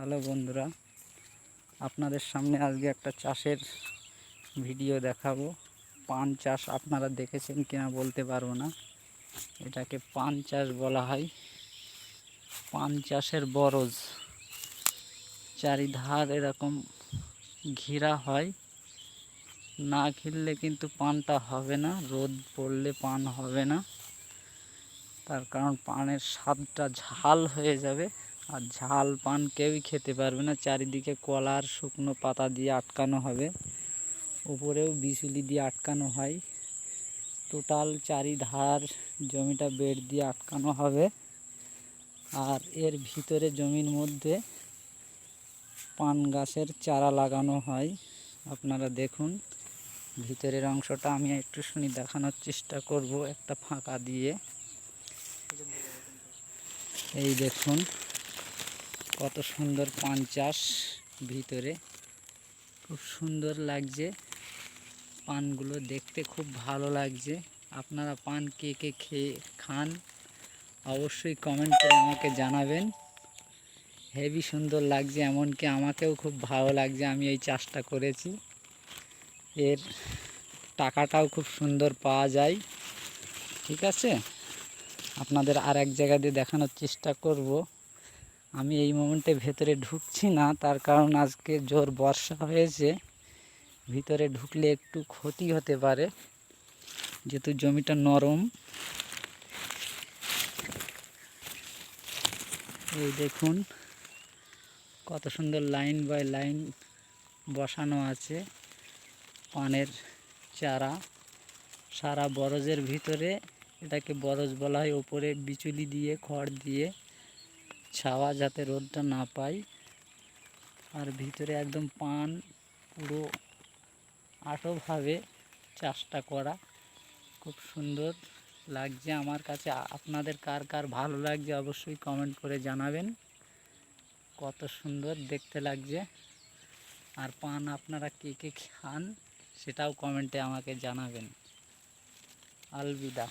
Hello বন্ধুরা, আপনাদের সামনে আজকে একটা চাষের ভিডিও দেখাবো। পান চাষ আপনারা দেখেছেন কিনা বলতে পারব না। এটাকে পান চাষ বলা হয়। পান চাষের বরজ, চারিধার এরকম ঘিরা হয়। না ঘিরলে কিন্তু পানটা হবে না, রোদ পড়লে পান হবে না। তার কারণ পানের স্বাদটা ঝাল হয়ে যাবে। আর ঝাল পান কেউই খেতে পারবে না। চারিদিকে কলার শুকনো পাতা দিয়ে আটকানো হবে। উপরেও বিচুলি দিয়ে আটকানো হয়। টোটাল চারিধার জমিটা বেড দিয়ে আটকানো হবে। আর এর ভিতরে জমির মধ্যে পান গাছের চারা লাগানো হয়। আপনারা দেখুন, ভিতরের অংশটা আমি একটু শুনি, দেখানোর চেষ্টা করব একটা ফাঁকা দিয়ে। এই দেখুন কত সুন্দর পান চাষ ভিতরে। খুব সুন্দর লাগছে। পানগুলো দেখতে খুব ভালো লাগছে। আপনারা পান কে কে খেয়ে খান, অবশ্যই কমেন্ট করে আমাকে জানাবেন। হেভি সুন্দর লাগছে, এমনকি আমাকেও খুব ভালো লাগছে, আমি এই চাষটা করেছি। এর টাকাটাও খুব সুন্দর পাওয়া যায়। ঠিক আছে? আপনাদের আর এক জায়গা দিয়ে দেখানোর চেষ্টা করব। আমি এই মোমেন্টে ভেতরে ঢুকছি না, তার কারণ আজকে জোর বর্ষা হয়েছে। ভিতরে ঢুকলে একটু ক্ষতি হতে পারে, যেহেতু জমিটা নরম। এই দেখুন, কত সুন্দর লাইন বাই লাইন বসানো আছে পানের চারা। সারা বরজের ভিতরে এটাকে বরজ বলা হয়, ওপরে বিচুলি দিয়ে, খড় দিয়ে। ছাওয়া যাতে রোদটা না পায়। আর ভিতরে একদম পান পুরো আটোভাবে চাষটা করা খুব সুন্দর লাগছে আমার কাছে। আপনাদের কার কার ভালো লাগছে অবশ্যই কমেন্ট করে জানাবেন। কত সুন্দর দেখতে লাগছে। আর পান আপনারা কে কে খান সেটাও কমেন্টে আমাকে জানাবেন। আলবিদা।